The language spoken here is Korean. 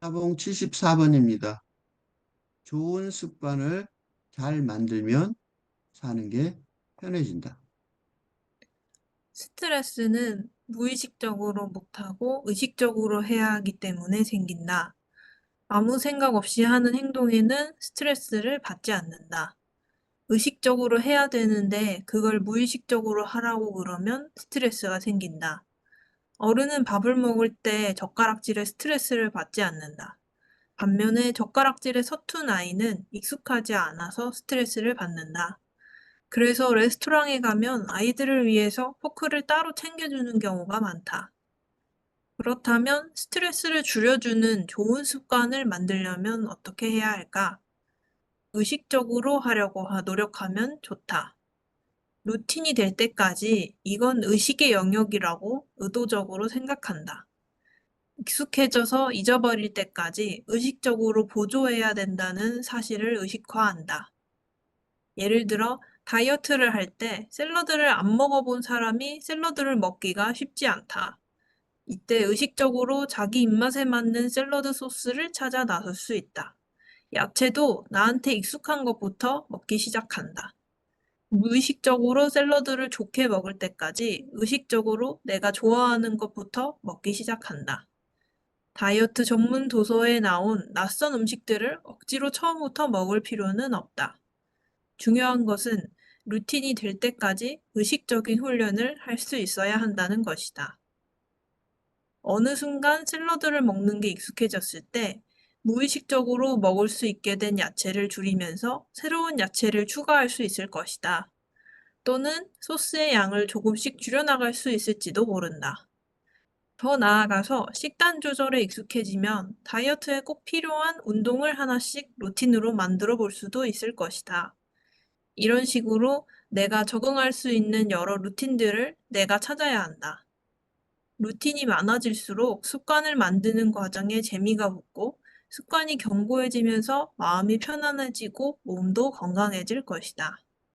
따봉 74번입니다. 좋은 습관을 잘 만들면 사는 게 편해진다. 스트레스는 무의식적으로 못하고 의식적으로 해야 하기 때문에 생긴다. 아무 생각 없이 하는 행동에는 스트레스를 받지 않는다. 의식적으로 해야 되는데 그걸 무의식적으로 하라고 그러면 스트레스가 생긴다. 어른은 밥을 먹을 때 젓가락질에 스트레스를 받지 않는다. 반면에 젓가락질에 서툰 아이는 익숙하지 않아서 스트레스를 받는다. 그래서 레스토랑에 가면 아이들을 위해서 포크를 따로 챙겨주는 경우가 많다. 그렇다면 스트레스를 줄여주는 좋은 습관을 만들려면 어떻게 해야 할까? 의식적으로 하려고 하- 노력하면 좋다. 루틴이 될 때까지 이건 의식의 영역이라고 의도적으로 생각한다. 익숙해져서 잊어버릴 때까지 의식적으로 보조해야 된다는 사실을 의식화한다. 예를 들어 다이어트를 할 때 샐러드를 안 먹어본 사람이 샐러드를 먹기가 쉽지 않다. 이때 의식적으로 자기 입맛에 맞는 샐러드 소스를 찾아 나설 수 있다. 야채도 나한테 익숙한 것부터 먹기 시작한다. 무의식적으로 샐러드를 좋게 먹을 때까지 의식적으로 내가 좋아하는 것부터 먹기 시작한다. 다이어트 전문 도서에 나온 낯선 음식들을 억지로 처음부터 먹을 필요는 없다. 중요한 것은 루틴이 될 때까지 의식적인 훈련을 할 수 있어야 한다는 것이다. 어느 순간 샐러드를 먹는 게 익숙해졌을 때 무의식적으로 먹을 수 있게 된 야채를 줄이면서 새로운 야채를 추가할 수 있을 것이다. 또는 소스의 양을 조금씩 줄여나갈 수 있을지도 모른다. 더 나아가서 식단 조절에 익숙해지면 다이어트에 꼭 필요한 운동을 하나씩 루틴으로 만들어 볼 수도 있을 것이다. 이런 식으로 내가 적응할 수 있는 여러 루틴들을 내가 찾아야 한다. 루틴이 많아질수록 습관을 만드는 과정에 재미가 붙고 습관이 견고해지면서 마음이 편안해지고 몸도 건강해질 것이다.